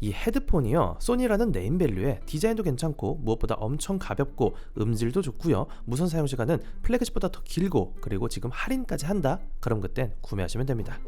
이 헤드폰이요 소니라는 네임밸류에 디자인도 괜찮고 무엇보다 엄청 가볍고 음질도 좋고요. 무선 사용 시간은 플래그십보다 더 길고 그리고 지금 할인까지 한다. 그럼 그땐 구매하시면 됩니다.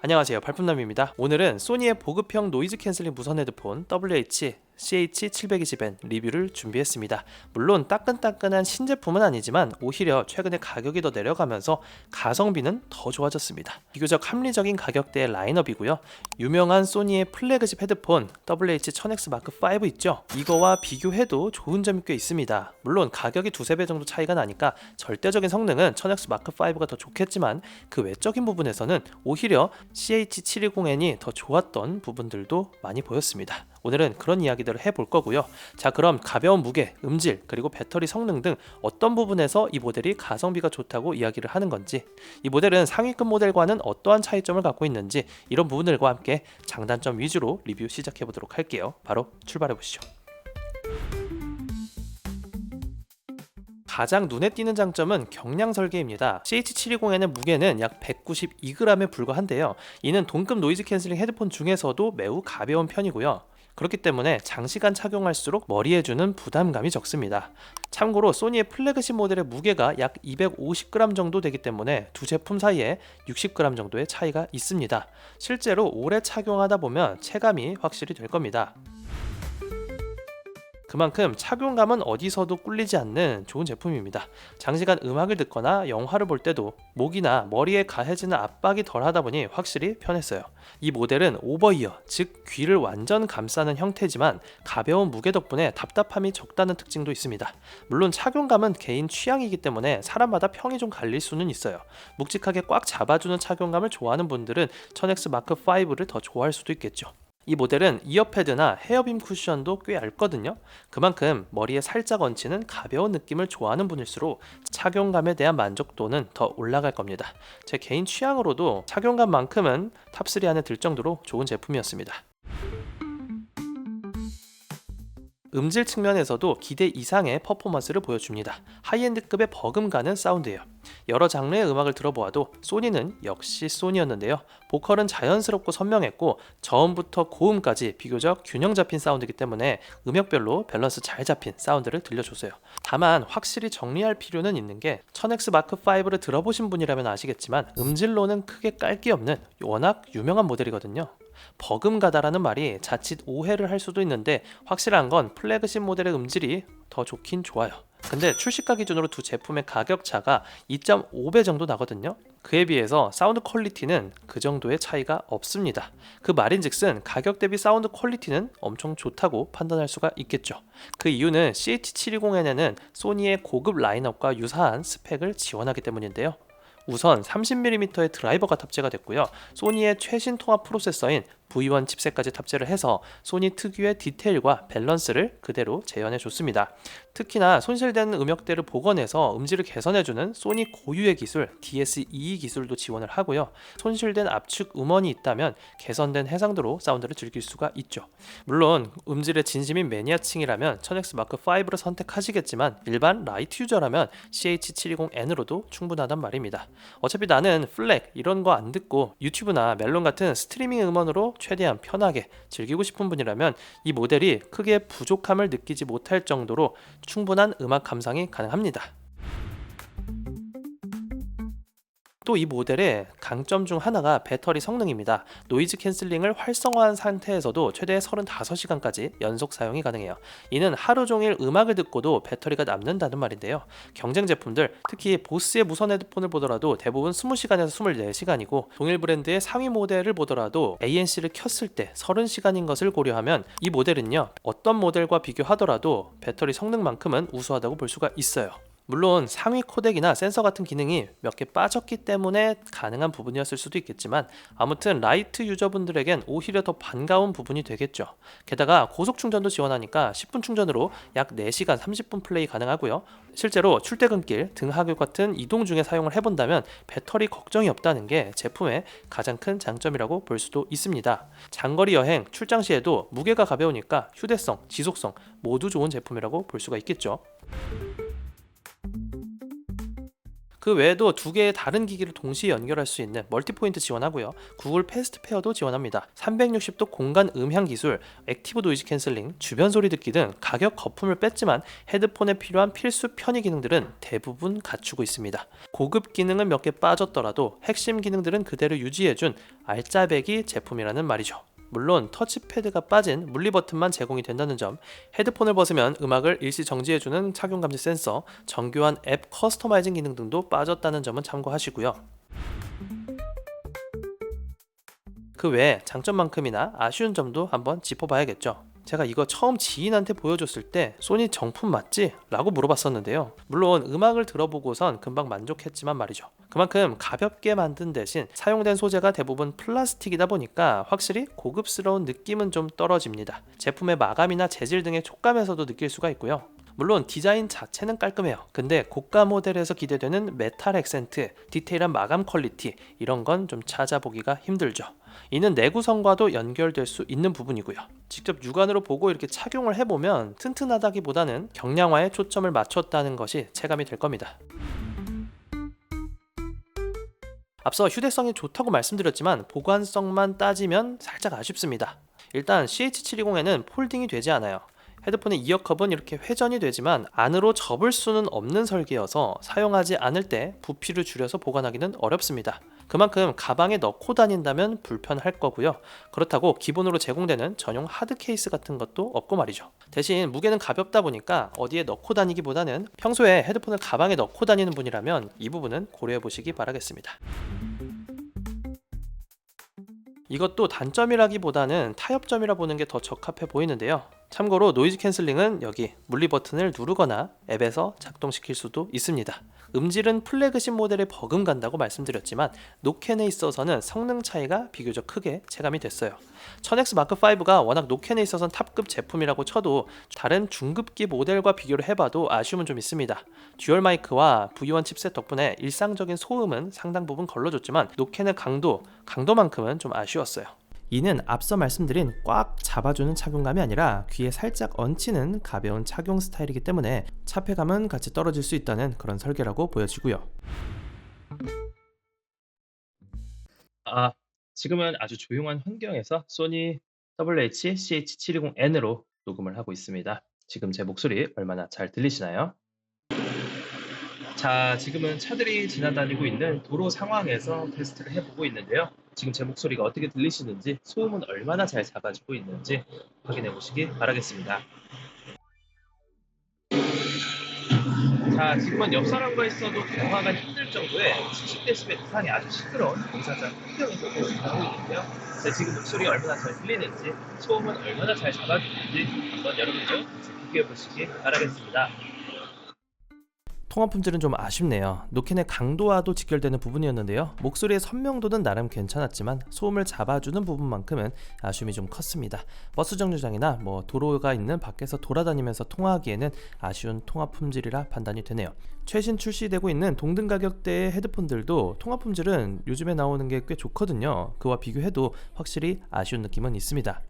안녕하세요. 발품남입니다. 오늘은 소니의 보급형 노이즈 캔슬링 무선 헤드폰 WH CH720N 리뷰를 준비했습니다. 물론 따끈따끈한 신제품은 아니지만 오히려 최근에 가격이 더 내려가면서 가성비는 더 좋아졌습니다. 비교적 합리적인 가격대의 라인업이고요. 유명한 소니의 플래그십 헤드폰 WH-1000X 마크 5 있죠? 이거와 비교해도 좋은 점이 꽤 있습니다. 물론 가격이 두세 배 정도 차이가 나니까 절대적인 성능은 1000X 마크 5가 더 좋겠지만 그 외적인 부분에서는 오히려 CH720N이 더 좋았던 부분들도 많이 보였습니다. 오늘은 그런 이야기들을 해볼 거고요. 자, 그럼 가벼운 무게, 음질, 그리고 배터리 성능 등 어떤 부분에서 이 모델이 가성비가 좋다고 이야기를 하는 건지, 이 모델은 상위급 모델과는 어떠한 차이점을 갖고 있는지 이런 부분들과 함께 장단점 위주로 리뷰 시작해 보도록 할게요. 바로 출발해 보시죠. 가장 눈에 띄는 장점은 경량 설계입니다. CH720N의 무게는 약 192g에 불과한데요. 이는 동급 노이즈 캔슬링 헤드폰 중에서도 매우 가벼운 편이고요. 그렇기 때문에 장시간 착용할수록 머리에 주는 부담감이 적습니다. 참고로 소니의 플래그십 모델의 무게가 약 250g 정도 되기 때문에 두 제품 사이에 60g 정도의 차이가 있습니다. 실제로 오래 착용하다 보면 체감이 확실히 될 겁니다. 그만큼 착용감은 어디서도 꿀리지 않는 좋은 제품입니다. 장시간 음악을 듣거나 영화를 볼 때도 목이나 머리에 가해지는 압박이 덜하다 보니 확실히 편했어요. 이 모델은 오버이어, 즉 귀를 완전 감싸는 형태지만 가벼운 무게 덕분에 답답함이 적다는 특징도 있습니다. 물론 착용감은 개인 취향이기 때문에 사람마다 평이 좀 갈릴 수는 있어요. 묵직하게 꽉 잡아주는 착용감을 좋아하는 분들은 1000X 마크 5를 더 좋아할 수도 있겠죠. 이 모델은 이어패드나 헤어빔 쿠션도 꽤 얇거든요. 그만큼 머리에 살짝 얹히는 가벼운 느낌을 좋아하는 분일수록 착용감에 대한 만족도는 더 올라갈 겁니다. 제 개인 취향으로도 착용감만큼은 탑3 안에 들 정도로 좋은 제품이었습니다. 음질 측면에서도 기대 이상의 퍼포먼스를 보여줍니다. 하이엔드급의 버금가는 사운드예요. 여러 장르의 음악을 들어보아도 소니는 역시 소니였는데요. 보컬은 자연스럽고 선명했고 저음부터 고음까지 비교적 균형 잡힌 사운드이기 때문에 음역별로 밸런스 잘 잡힌 사운드를 들려줬어요. 다만 확실히 정리할 필요는 있는 게 1000X 마크 5를 들어보신 분이라면 아시겠지만 음질로는 크게 깔 게 없는 워낙 유명한 모델이거든요. 버금가다라는 말이 자칫 오해를 할 수도 있는데 확실한 건 플래그십 모델의 음질이 더 좋긴 좋아요. 근데 출시가 기준으로 두 제품의 가격 차가 2.5배 정도 나거든요. 그에 비해서 사운드 퀄리티는 그 정도의 차이가 없습니다. 그 말인즉슨 가격 대비 사운드 퀄리티는 엄청 좋다고 판단할 수가 있겠죠. 그 이유는 CH720N에는 소니의 고급 라인업과 유사한 스펙을 지원하기 때문인데요. 우선 30mm의 드라이버가 탑재가 됐고요. 소니의 최신 통합 프로세서인 V1 칩셋까지 탑재를 해서 소니 특유의 디테일과 밸런스를 그대로 재현해 줬습니다. 특히나 손실된 음역대를 복원해서 음질을 개선해주는 소니 고유의 기술 DS-EE 기술도 지원을 하고요. 손실된 압축 음원이 있다면 개선된 해상도로 사운드를 즐길 수가 있죠. 물론 음질의 진심인 매니아층이라면 1000X 마크 5를 선택하시겠지만 일반 라이트 유저라면 CH720N으로도 충분하단 말입니다. 어차피 나는 플렉 이런 거 안 듣고 유튜브나 멜론 같은 스트리밍 음원으로 최대한 편하게 즐기고 싶은 분이라면 이 모델이 크게 부족함을 느끼지 못할 정도로 충분한 음악 감상이 가능합니다. 또 이 모델의 강점 중 하나가 배터리 성능입니다. 노이즈 캔슬링을 활성화한 상태에서도 최대 35시간까지 연속 사용이 가능해요. 이는 하루 종일 음악을 듣고도 배터리가 남는다는 말인데요. 경쟁 제품들, 특히 보스의 무선 헤드폰을 보더라도 대부분 20시간에서 24시간이고 동일 브랜드의 상위 모델을 보더라도 ANC를 켰을 때 30시간인 것을 고려하면 이 모델은요. 어떤 모델과 비교하더라도 배터리 성능만큼은 우수하다고 볼 수가 있어요. 물론 상위 코덱이나 센서 같은 기능이 몇 개 빠졌기 때문에 가능한 부분이었을 수도 있겠지만 아무튼 라이트 유저분들에겐 오히려 더 반가운 부분이 되겠죠. 게다가 고속 충전도 지원하니까 10분 충전으로 약 4시간 30분 플레이 가능하고요. 실제로 출퇴근길, 등하교 같은 이동 중에 사용을 해본다면 배터리 걱정이 없다는 게 제품의 가장 큰 장점이라고 볼 수도 있습니다. 장거리 여행, 출장 시에도 무게가 가벼우니까 휴대성, 지속성 모두 좋은 제품이라고 볼 수가 있겠죠. 그 외에도 두 개의 다른 기기를 동시에 연결할 수 있는 멀티포인트 지원하고요. 구글 패스트 페어도 지원합니다. 360도 공간 음향 기술, 액티브 노이즈 캔슬링, 주변 소리 듣기 등 가격 거품을 뺐지만 헤드폰에 필요한 필수 편의 기능들은 대부분 갖추고 있습니다. 고급 기능은 몇 개 빠졌더라도 핵심 기능들은 그대로 유지해준 알짜배기 제품이라는 말이죠. 물론 터치패드가 빠진 물리 버튼만 제공이 된다는 점, 헤드폰을 벗으면 음악을 일시 정지해주는 착용 감지 센서, 정교한 앱 커스터마이징 기능 등도 빠졌다는 점은 참고하시고요. 그 외에 장점만큼이나 아쉬운 점도 한번 짚어봐야겠죠. 제가 이거 처음 지인한테 보여줬을 때 소니 정품 맞지? 라고 물어봤었는데요. 물론 음악을 들어보고선 금방 만족했지만 말이죠. 그만큼 가볍게 만든 대신 사용된 소재가 대부분 플라스틱이다 보니까 확실히 고급스러운 느낌은 좀 떨어집니다. 제품의 마감이나 재질 등의 촉감에서도 느낄 수가 있고요. 물론 디자인 자체는 깔끔해요. 근데 고가 모델에서 기대되는 메탈 액센트, 디테일한 마감 퀄리티 이런 건 좀 찾아보기가 힘들죠. 이는 내구성과도 연결될 수 있는 부분이고요. 직접 육안으로 보고 이렇게 착용을 해보면 튼튼하다기보다는 경량화에 초점을 맞췄다는 것이 체감이 될 겁니다. 앞서 휴대성이 좋다고 말씀드렸지만 보관성만 따지면 살짝 아쉽습니다. 일단 CH720에는 폴딩이 되지 않아요. 헤드폰의 이어컵은 이렇게 회전이 되지만 안으로 접을 수는 없는 설계여서 사용하지 않을 때 부피를 줄여서 보관하기는 어렵습니다. 그만큼 가방에 넣고 다닌다면 불편할 거고요. 그렇다고 기본으로 제공되는 전용 하드 케이스 같은 것도 없고 말이죠. 대신 무게는 가볍다 보니까 어디에 넣고 다니기보다는 평소에 헤드폰을 가방에 넣고 다니는 분이라면 이 부분은 고려해 보시기 바라겠습니다. 이것도 단점이라기보다는 타협점이라 보는 게 더 적합해 보이는데요. 참고로 노이즈 캔슬링은 여기 물리 버튼을 누르거나 앱에서 작동시킬 수도 있습니다. 음질은 플래그십 모델에 버금간다고 말씀드렸지만 노캔에 있어서는 성능 차이가 비교적 크게 체감이 됐어요. 1000X 마크 5가 워낙 노캔에 있어서는 탑급 제품이라고 쳐도 다른 중급기 모델과 비교를 해봐도 아쉬움은 좀 있습니다. 듀얼 마이크와 V1 칩셋 덕분에 일상적인 소음은 상당 부분 걸러줬지만 노캔의 강도, 강도만큼은 좀 아쉬웠어요. 이는 앞서 말씀드린 꽉 잡아주는 착용감이 아니라 귀에 살짝 얹히는 가벼운 착용 스타일이기 때문에 차폐감은 같이 떨어질 수 있다는 그런 설계라고 보여지고요. 아, 지금은 아주 조용한 환경에서 소니 WH-CH720N으로 녹음을 하고 있습니다. 지금 제 목소리 얼마나 잘 들리시나요? 자, 지금은 차들이 지나다니고 있는 도로 상황에서 테스트를 해보고 있는데요. 지금 제 목소리가 어떻게 들리시는지, 소음은 얼마나 잘 잡아주고 있는지 확인해 보시기 바라겠습니다. 자, 지금은 옆 사람과 있어도 대화가 힘들 정도의 70dB 이상의 아주 시끄러운 공사장 환경에서 공사하고 있는데요. 자, 지금 목소리가 얼마나 잘 들리는지, 소음은 얼마나 잘 잡아주는지 한번 여러분도 비교해 보시기 바라겠습니다. 통화 품질은 좀 아쉽네요. 노캔의 강도와도 직결되는 부분이었는데요. 목소리의 선명도는 나름 괜찮았지만 소음을 잡아주는 부분만큼은 아쉬움이 좀 컸습니다. 버스 정류장이나 뭐 도로가 있는 밖에서 돌아다니면서 통화하기에는 아쉬운 통화 품질이라 판단이 되네요. 최신 출시되고 있는 동등 가격대의 헤드폰들도 통화 품질은 요즘에 나오는 게 꽤 좋거든요. 그와 비교해도 확실히 아쉬운 느낌은 있습니다.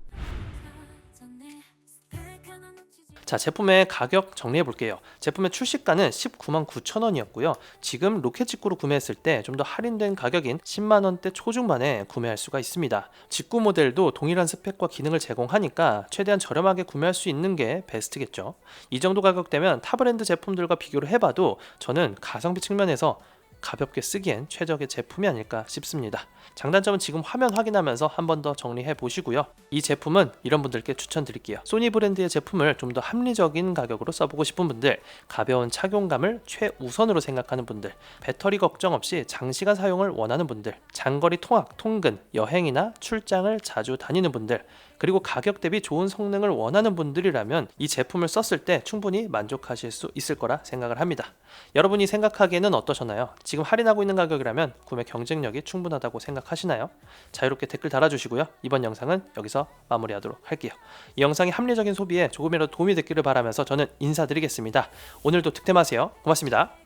자 제품의 가격 정리해 볼게요. 제품의 출시가는 19만 9천 원이었고요. 지금 로켓 직구로 구매했을 때 좀 더 할인된 가격인 10만 원대 초중반에 구매할 수가 있습니다. 직구 모델도 동일한 스펙과 기능을 제공하니까 최대한 저렴하게 구매할 수 있는 게 베스트겠죠. 이 정도 가격대면 타 브랜드 제품들과 비교를 해봐도 저는 가성비 측면에서 가볍게 쓰기엔 최적의 제품이 아닐까 싶습니다. 장단점은 지금 화면 확인하면서 한 번 더 정리해 보시고요. 이 제품은 이런 분들께 추천드릴게요. 소니 브랜드의 제품을 좀 더 합리적인 가격으로 써보고 싶은 분들, 가벼운 착용감을 최우선으로 생각하는 분들, 배터리 걱정 없이 장시간 사용을 원하는 분들, 장거리 통학, 통근, 여행이나 출장을 자주 다니는 분들, 그리고 가격 대비 좋은 성능을 원하는 분들이라면 이 제품을 썼을 때 충분히 만족하실 수 있을 거라 생각을 합니다. 여러분이 생각하기에는 어떠셨나요? 지금 할인하고 있는 가격이라면 구매 경쟁력이 충분하다고 생각하시나요? 자유롭게 댓글 달아주시고요. 이번 영상은 여기서 마무리하도록 할게요. 이 영상이 합리적인 소비에 조금이라도 도움이 됐기를 바라면서 저는 인사드리겠습니다. 오늘도 득템하세요. 고맙습니다.